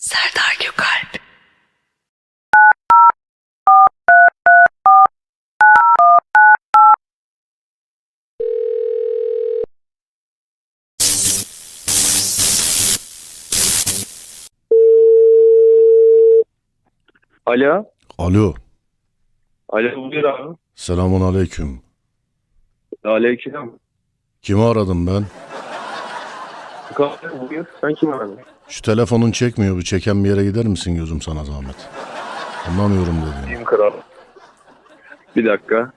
Serdar Gökalp. Alo. Alo. Alo buyur abi. Selamun aleyküm. Aleyküm. Kimi aradım ben? Buyur. Sen kim? Şu telefonun çekmiyor. Bir çeken bir yere gider misin gözüm sana zahmet? Anlamıyorum dediğini. Kim kral? Bir dakika.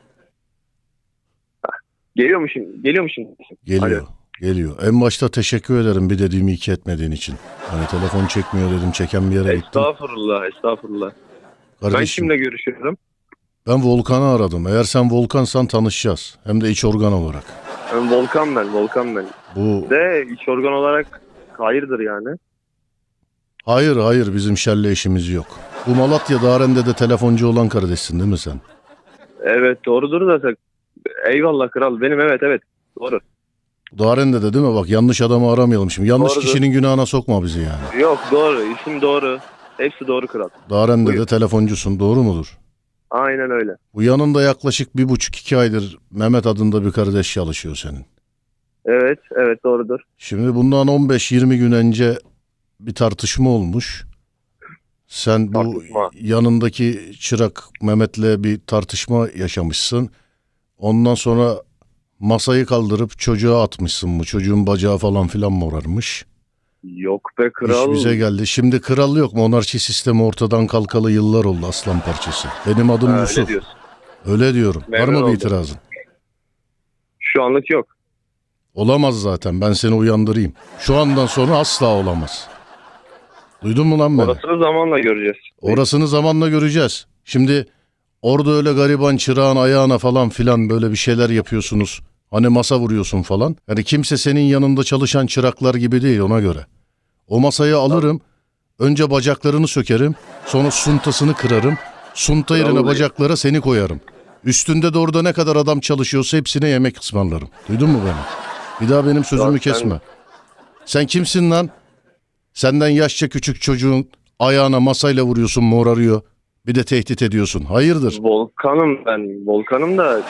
Geliyor mu şimdi? Geliyor mu şimdi? Geliyor. Alo. Geliyor. En başta teşekkür ederim bir dediğimi iki etmediğin için. Hani telefon çekmiyor dedim çeken bir yere gittim. Estağfurullah, estağfurullah. Ben Kardeşim kimle görüşüyorum? ben Volkan'ı aradım. Eğer sen Volkan'san tanışacağız. Hem de iç organ olarak. Ben Volkan ben, Volkan ben. Bu De iç organ olarak hayırdır yani. hayır hayır bizim şerle işimiz yok. Bu Malatya Daren'de de telefoncu olan kardeşsin değil mi sen? Evet doğrudur da sen- Eyvallah kral. Benim evet evet. Doğru. Daren'de de değil mi? Bak yanlış adamı aramayalım şimdi. Yanlış Doğrudur. kişinin günahına sokma bizi yani. Yok doğru. İsim doğru. Hepsi doğru kral. Daren'de de telefoncusun doğru mudur? Aynen öyle. Bu yanında yaklaşık bir buçuk iki aydır Mehmet adında bir kardeş çalışıyor senin. Evet, evet doğrudur. Şimdi bundan 15-20 gün önce bir tartışma olmuş. Sen bu Tartışma. yanındaki çırak Mehmet'le bir tartışma yaşamışsın. Ondan sonra masayı kaldırıp çocuğa atmışsın bu. Çocuğun bacağı falan filan morarmış. Yok be kral. İş bize geldi. Şimdi kral yok. Monarşi sistemi ortadan kalkalı yıllar oldu aslan parçası. Benim adım Ha, öyle Yusuf. diyorsun. Öyle diyorum. Memnun Var mı bir oldum. itirazın? Şu anlık yok. Olamaz zaten. Ben seni uyandırayım. Şu andan sonra asla olamaz. Duydun mu lan beni? Orasını zamanla göreceğiz. Orasını zamanla göreceğiz. Şimdi orada öyle gariban çırağın ayağına falan filan böyle bir şeyler yapıyorsunuz. Hani masa vuruyorsun falan. Yani kimse senin yanında çalışan çıraklar gibi değil ona göre. O masayı alırım. Önce bacaklarını sökerim. Sonra suntasını kırarım. Sunta yerine bacaklara seni koyarım. Üstünde de orada ne kadar adam çalışıyorsa hepsine yemek ısmarlarım. Duydun mu beni? Bir daha benim sözümü kesme. Sen kimsin lan? Senden yaşça küçük çocuğun ayağına masayla vuruyorsun morarıyor. Bir de tehdit ediyorsun. Hayırdır? Volkanım ben. Volkanım da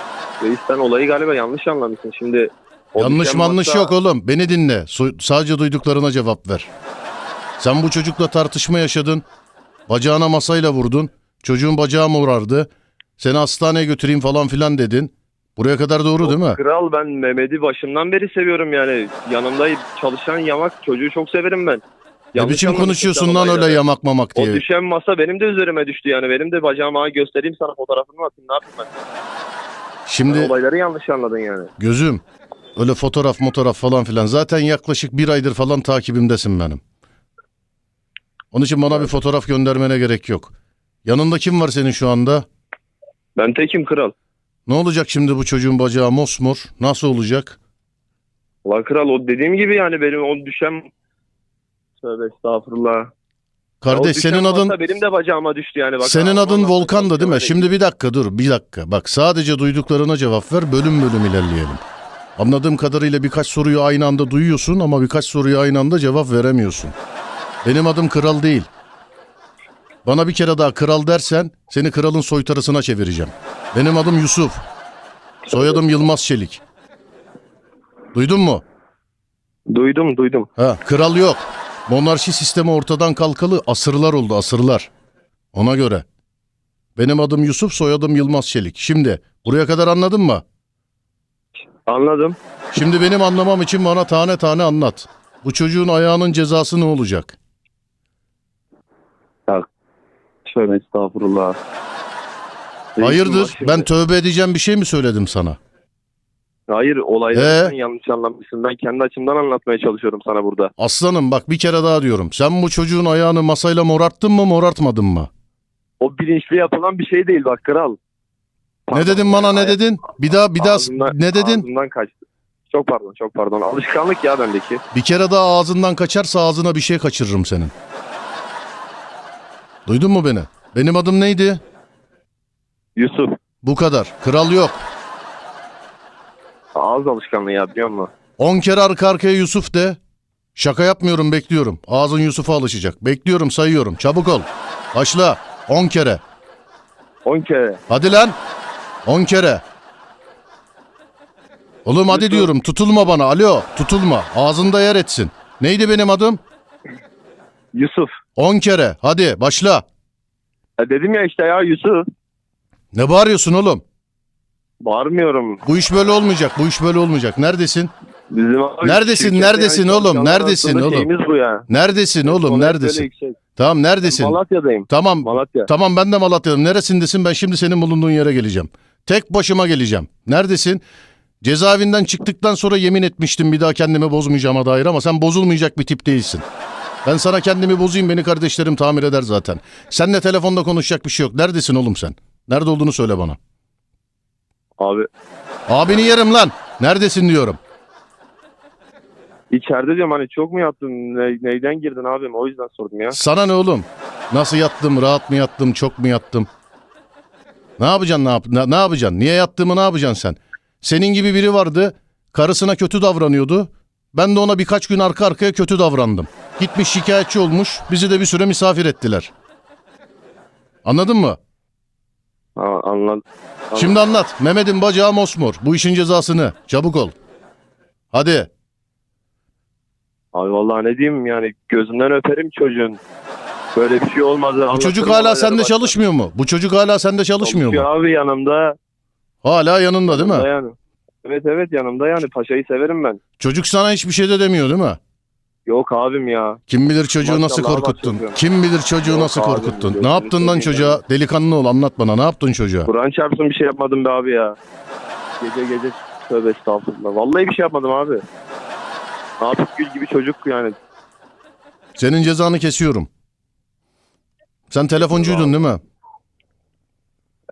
reis sen olayı galiba yanlış anlamışsın. Şimdi Yanlış manlış yok oğlum. Beni dinle. So- sadece duyduklarına cevap ver. Sen bu çocukla tartışma yaşadın. Bacağına masayla vurdun. Çocuğun bacağı morardı. Seni hastaneye götüreyim falan filan dedin. Buraya kadar doğru değil mi? Kral ben Mehmet'i başından beri seviyorum yani. Yanımda çalışan yamak çocuğu çok severim ben. Ne Yanlış biçim konuşuyorsun lan öyle yamak mamak O diye. düşen masa benim de üzerime düştü yani. Benim de bacağıma göstereyim sana fotoğrafını atayım ne yapayım ben? Şimdi olayları yanlış anladın yani. gözüm öyle fotoğraf fotoğraf falan filan. Zaten yaklaşık bir aydır falan takibimdesin benim. Onun için bana bir fotoğraf göndermene gerek yok. Yanında kim var senin şu anda? Ben tekim kral. Ne olacak şimdi bu çocuğun bacağı mosmor? Nasıl olacak? Ulan kral o dediğim gibi yani benim o düşen... Tövbe estağfurullah. O Kardeş senin adın benim de bacağıma düştü yani. Bak, senin adın Allah, Volkan da değil mi? Şimdi bir dakika dur bir dakika. Bak sadece duyduklarına cevap ver bölüm bölüm ilerleyelim. Anladığım kadarıyla birkaç soruyu aynı anda duyuyorsun ama birkaç soruya aynı anda cevap veremiyorsun. Benim adım kral değil. Bana bir kere daha kral dersen seni kralın soytarısına çevireceğim. Benim adım Yusuf. Soyadım Yılmaz Çelik. Duydun mu? Duydum duydum. Ha, kral yok. Monarşi sistemi ortadan kalkalı asırlar oldu asırlar. Ona göre. Benim adım Yusuf, soyadım Yılmaz Çelik. Şimdi buraya kadar anladın mı? Anladım. Şimdi benim anlamam için bana tane tane anlat. Bu çocuğun ayağının cezası ne olacak? Tövbe estağfurullah. Hayırdır? Ben tövbe edeceğim bir şey mi söyledim sana? Hayır olayları Ee? yanlış anlamışsın. Ben kendi açımdan anlatmaya çalışıyorum sana burada. Aslanım bak bir kere daha diyorum. Sen bu çocuğun ayağını masayla morarttın mı morartmadın mı? O bilinçli yapılan bir şey değil bak kral. Ne dedin bana ne dedin? Bir daha bir daha Ağzımdan- ne dedin? Ağzımdan kaçtı. Çok pardon çok pardon. Alışkanlık ya bendeki. Bir kere daha ağzından kaçarsa ağzına bir şey kaçırırım senin. Duydun mu beni? Benim adım neydi? Yusuf. Bu kadar. Kral yok. Ağız alışkanlığı ya biliyor musun? 10 kere arka arkaya Yusuf de. Şaka yapmıyorum bekliyorum. Ağzın Yusuf'a alışacak. Bekliyorum sayıyorum. Çabuk ol. Başla. 10 kere. 10 kere. Hadi lan. 10 kere. Oğlum hadi Yusuf. diyorum tutulma bana. Alo tutulma. Ağzında yer etsin. Neydi benim adım? Yusuf. 10 kere. Hadi başla. Ya dedim ya işte ya Yusuf. Ne bağırıyorsun oğlum? Bağırmıyorum. Bu iş böyle olmayacak. Bu iş böyle olmayacak. Neredesin? Bizim abi Neredesin, neredesin oğlum, neredesin oğlum? Bu ya. Neredesin oğlum? Böyle Neredesin? yüksek. Tamam neredesin? Malatya'dayım. Tamam. Malatya. Tamam ben de Malatya'dayım. Neresindesin? Ben şimdi senin bulunduğun yere geleceğim. Tek başıma geleceğim. Neredesin? Cezaevinden çıktıktan sonra yemin etmiştim bir daha kendimi bozmayacağıma dair ama sen bozulmayacak bir tip değilsin. Ben sana kendimi bozayım beni kardeşlerim tamir eder zaten. Seninle telefonda konuşacak bir şey yok. Neredesin oğlum sen? Nerede olduğunu söyle bana. Abi Abini yerim lan. Neredesin diyorum. içeride diyorum hani çok mu yattın? Ne- neyden girdin abim? O yüzden sordum ya. Sana ne oğlum? Nasıl yattım? Rahat mı yattım? Çok mu yattım? Ne yapacaksın? Ne, yap ne, ne yapacaksın? Niye yattığımı ne yapacaksın sen? Senin gibi biri vardı. Karısına kötü davranıyordu. Ben de ona birkaç gün arka arkaya kötü davrandım. Gitmiş şikayetçi olmuş. Bizi de bir süre misafir ettiler. Anladın mı? Ha, anladım. Şimdi anlat. Mehmet'in bacağı mosmor. Bu işin cezasını. Çabuk ol. Hadi. Abi vallahi ne diyeyim yani gözünden öperim çocuğun. Böyle bir şey olmadı. Bu çocuk hala sende çalışmıyor mu? Bu çocuk hala sende çalışmıyor mu? abi yanımda. Hala yanında değil mi? Yani. Evet evet yanımda yani paşayı severim ben. Çocuk sana hiçbir şey de demiyor değil mi? Yok abim ya. Kim bilir çocuğu nasıl Maşallah korkuttun? başlıyorum. Kim bilir çocuğu Yok nasıl abi, korkuttun? gözünü Ne yaptın lan seveyim çocuğa? Delikanlı ol anlat bana. Ne yaptın çocuğa? Kur'an çarpsın bir şey yapmadım be abi ya. Gece gece tövbe estağfurullah. Vallahi bir şey yapmadım abi. Yapıp gül gibi çocuk yani. Senin cezanı kesiyorum. Sen telefoncuydun değil mi?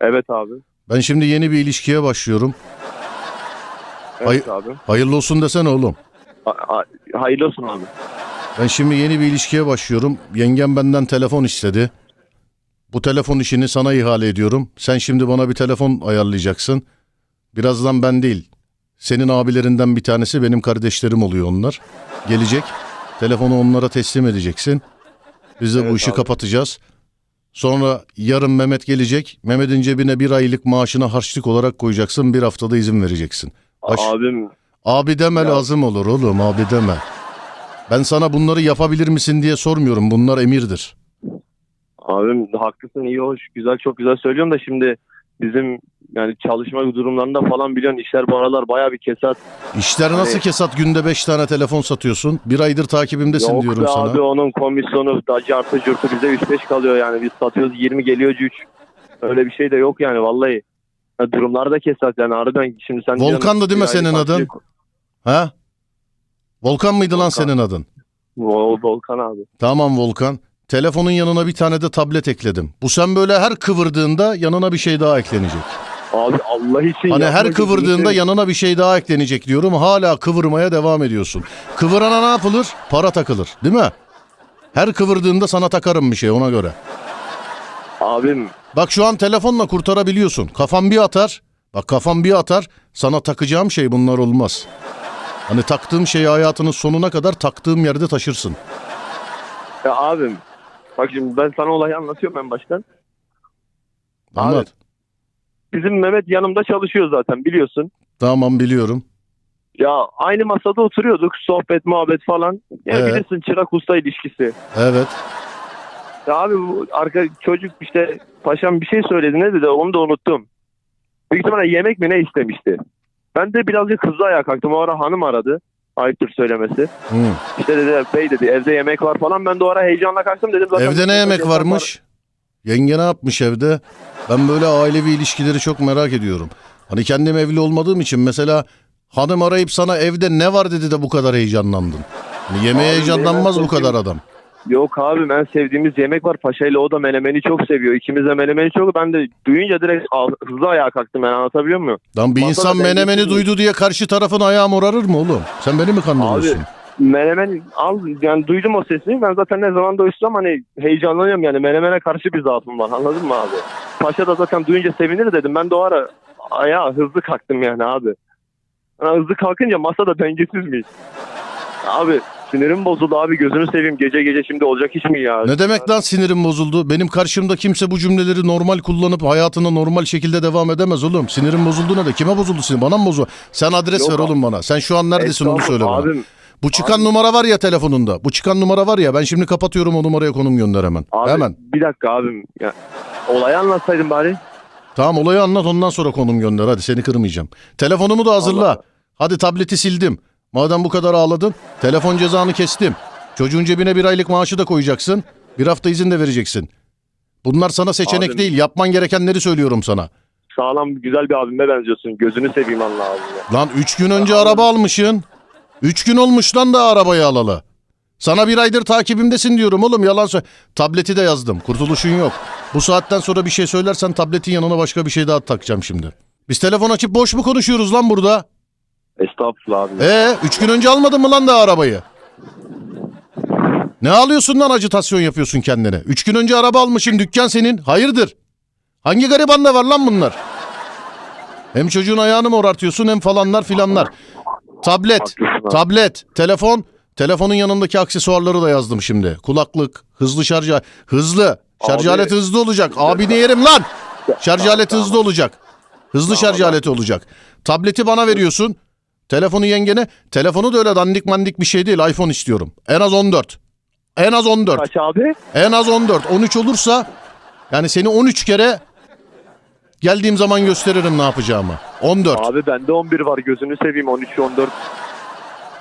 Evet abi. Ben şimdi yeni bir ilişkiye başlıyorum. Evet abi. Hayırlı olsun desene oğlum. Ha- ha- hayırlı olsun abi. Ben şimdi yeni bir ilişkiye başlıyorum. Yengem benden telefon istedi. Bu telefon işini sana ihale ediyorum. Sen şimdi bana bir telefon ayarlayacaksın. Birazdan ben değil. Senin abilerinden bir tanesi benim kardeşlerim oluyor onlar. Gelecek. Telefonu onlara teslim edeceksin. Biz de bu Evet işi abi. kapatacağız. Sonra yarın Mehmet gelecek. Mehmet'in cebine bir aylık maaşına harçlık olarak koyacaksın. Bir haftada izin vereceksin. Baş- Abim Abi deme lazım olur oğlum abi deme. Ben sana bunları yapabilir misin diye sormuyorum. Bunlar emirdir. abim haklısın iyi hoş güzel çok güzel söylüyorsun da şimdi bizim yani çalışma durumlarında falan biliyorsun işler bu aralar baya bir kesat. İşler nasıl Hani- kesat günde 5 tane telefon satıyorsun? Bir aydır takibimdesin Yok diyorum be sana. abi onun komisyonu da cartı curtu bize 3-5 kalıyor yani biz satıyoruz 20 geliyor 3. Öyle bir şey de yok yani vallahi. Ya durumlar da kesat yani harbiden şimdi sen Volkan diyorsun, da değil mi bir senin aylık adın? harçlık- Ha? Volkan mıydı lan Volkan. senin adın? Vol- Volkan abi. Tamam Volkan. Telefonun yanına bir tane de tablet ekledim. Bu sen böyle her kıvırdığında yanına bir şey daha eklenecek. Abi Allah için Hani yapma her gözünü kıvırdığında seveyim. yanına bir şey daha eklenecek diyorum. Hala kıvırmaya devam ediyorsun. Kıvırana ne yapılır? Para takılır. Değil mi? Her kıvırdığında sana takarım bir şey ona göre. Abim Bak şu an telefonla kurtarabiliyorsun. Kafan bir atar. Bak kafan bir atar. Sana takacağım şey bunlar olmaz. Hani taktığım şeyi hayatının sonuna kadar taktığım yerde taşırsın. ya abim bak şimdi ben sana olayı anlatıyorum en baştan. Anlat. Bizim Mehmet yanımda çalışıyor zaten biliyorsun. Tamam biliyorum. Ya aynı masada oturuyorduk sohbet muhabbet falan. Ya Evet. bilirsin çırak usta ilişkisi. Evet. Ya abi bu arka çocuk işte paşam bir şey söyledi ne dedi onu da unuttum. Büyük ihtimalle yemek mi ne istemişti. Ben de birazcık hızlı ayağa kalktım. O ara hanım aradı. Ayıptır söylemesi. Hı. İşte dedi bey dedi evde yemek var falan. Ben de o ara heyecanla kalktım dedim. Zaten Evde ne yemek varmış? Yenge ne yapmış evde? Ben böyle ailevi ilişkileri çok merak ediyorum. Hani kendim evli olmadığım için mesela hanım arayıp sana evde ne var dedi de bu kadar heyecanlandın. Hani yemeğe Abi, heyecanlanmaz bu kadar adam. Yok abi ben sevdiğimiz yemek var. Paşa ile o da menemeni çok seviyor. İkimiz de menemeni çok. Ben de duyunca direkt al- hızlı ayağa kalktım. Ben anlatabiliyor muyum? Lan bir Masada insan dengesiz menemeni duydu diye karşı tarafın ayağı morarır mı oğlum? Sen beni mi kandırıyorsun? Menemen al yani duydum o sesi. Ben zaten ne zaman doysam hani heyecanlanıyorum yani menemene karşı bir zaafım var. Anladın mı abi? Paşa da zaten duyunca sevinir dedim. Ben de o ara ayağa hızlı kalktım yani abi. Yani hızlı kalkınca masa da dengesizmiş. Abi Sinirim bozuldu abi gözünü seveyim. Gece gece şimdi olacak iş mi ya? Ne demek lan sinirim bozuldu? Benim karşımda kimse bu cümleleri normal kullanıp hayatına normal şekilde devam edemez oğlum. Sinirim bozuldu ne de? Kime bozuldu sinir? Bana mı bozuldu? Sen adres Yok ver abi. oğlum bana. Sen şu an neredesin onu söyle bana. Abim, Bu çıkan numara var ya telefonunda. Bu çıkan numara var ya ben şimdi kapatıyorum o numaraya konum gönder hemen. abi Hemen. bir dakika abim. Ya, olayı anlatsaydın bari. Tamam olayı anlat ondan sonra konum gönder. Hadi seni kırmayacağım. Telefonumu da hazırla. Hadi tableti sildim. Madem bu kadar ağladın telefon cezanı kestim. Çocuğun cebine bir aylık maaşı da koyacaksın. Bir hafta izin de vereceksin. Bunlar sana seçenek Abim. değil. Yapman gerekenleri söylüyorum sana. Sağlam güzel bir abime benziyorsun. Gözünü seveyim Allah abime. Lan üç gün önce araba almışsın. Üç gün olmuş lan da arabayı alalı. Sana bir aydır takibimdesin diyorum oğlum yalan söyle. Tableti de yazdım. Kurtuluşun yok. Bu saatten sonra bir şey söylersen tabletin yanına başka bir şey daha takacağım şimdi. Biz telefon açıp boş mu konuşuyoruz lan burada? Estağfurullah abi. Ee, üç gün önce almadın mı lan da arabayı? Ne alıyorsun lan acitasyon yapıyorsun kendine? Üç gün önce araba almışım dükkan senin. Hayırdır? Hangi garibanda var lan bunlar? Hem çocuğun ayağını mı orartıyorsun hem falanlar filanlar. Tablet, tablet, telefon. Telefonun yanındaki aksesuarları da yazdım şimdi. Kulaklık, hızlı şarj hızlı. Şarj Abi- aleti hızlı olacak. Abi ne yerim lan? Şarj aleti hızlı olacak. Hızlı şarj aleti olacak. Tableti bana veriyorsun. Telefonu yengene. Telefonu da öyle dandik mandik bir şey değil. iPhone istiyorum. En az 14. En az 14. Kaç abi? En az 14. 13 olursa yani seni 13 kere geldiğim zaman gösteririm ne yapacağımı. 14. Abi bende 11 var. Gözünü seveyim 13 14.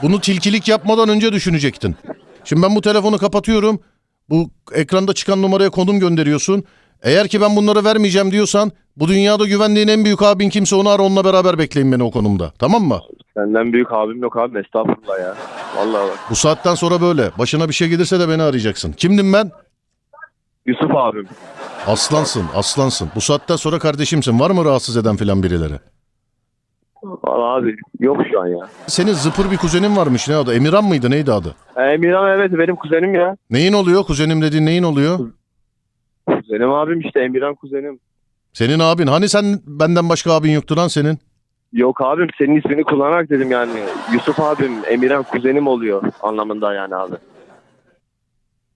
Bunu tilkilik yapmadan önce düşünecektin. Şimdi ben bu telefonu kapatıyorum. Bu ekranda çıkan numaraya konum gönderiyorsun. Eğer ki ben bunları vermeyeceğim diyorsan bu dünyada güvendiğin en büyük abin kimse onu ara onunla beraber bekleyin beni o konumda. Tamam mı? Senden büyük abim yok abi. Estağfurullah ya. Vallahi bak. Bu saatten sonra böyle. Başına bir şey gelirse de beni arayacaksın. Kimdim ben? Yusuf abim. Aslansın, aslansın. Bu saatten sonra kardeşimsin. Var mı rahatsız eden filan birileri? Vallahi abi yok şu an ya. Senin zıpır bir kuzenin varmış. Ne adı? Emirhan mıydı? Neydi adı? Emirhan evet benim kuzenim ya. Neyin oluyor? Kuzenim dediğin neyin oluyor? Kuzenim abim işte Emirhan kuzenim. Senin abin. Hani sen benden başka abin yoktu lan senin? Yok abim senin ismini kullanarak dedim yani. Yusuf abim Emirhan kuzenim oluyor anlamında yani abi.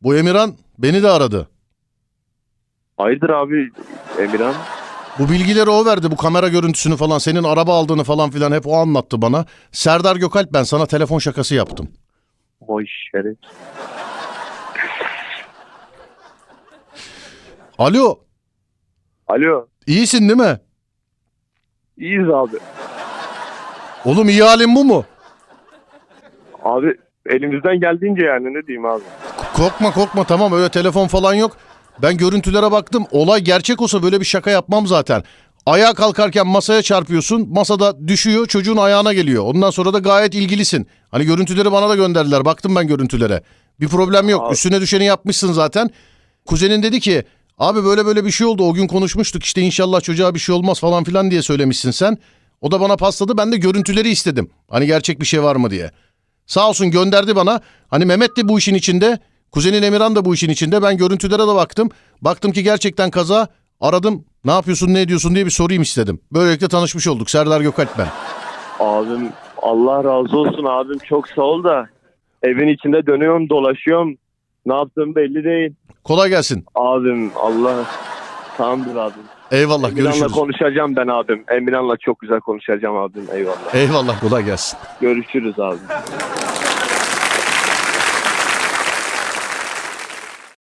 Bu Emirhan beni de aradı. Hayırdır abi Emirhan? Bu bilgileri o verdi. Bu kamera görüntüsünü falan. Senin araba aldığını falan filan hep o anlattı bana. Serdar Gökalp ben sana telefon şakası yaptım. Boş şeref. Alo. Alo. iyisin değil mi? İyiyiz abi. Oğlum iyi halin bu mu? Abi elimizden geldiğince yani ne diyeyim abi. Korkma korkma tamam öyle telefon falan yok. Ben görüntülere baktım. Olay gerçek olsa böyle bir şaka yapmam zaten. Ayağa kalkarken masaya çarpıyorsun. Masada düşüyor çocuğun ayağına geliyor. Ondan sonra da gayet ilgilisin. Hani görüntüleri bana da gönderdiler. Baktım ben görüntülere. Bir problem yok. Abi- Üstüne düşeni yapmışsın zaten. Kuzenin dedi ki abi böyle böyle bir şey oldu. O gün konuşmuştuk işte inşallah çocuğa bir şey olmaz falan filan diye söylemişsin sen. O da bana pasladı. Ben de görüntüleri istedim. Hani gerçek bir şey var mı diye. Sağ olsun gönderdi bana. Hani Mehmet de bu işin içinde. Kuzenin Emirhan da bu işin içinde. Ben görüntülere de baktım. Baktım ki gerçekten kaza. Aradım. Ne yapıyorsun ne ediyorsun diye bir sorayım istedim. Böylelikle tanışmış olduk. Serdar Gökalp ben. Abim Allah razı olsun abim çok sağ ol da. Evin içinde dönüyorum dolaşıyorum. Ne yaptığım belli değil. Kolay gelsin. Abim Allah tamamdır abim. Eyvallah Emirhan'la görüşürüz. konuşacağım ben abim. Emirhan'la çok güzel konuşacağım abim. Eyvallah. Eyvallah kolay gelsin. Görüşürüz abim.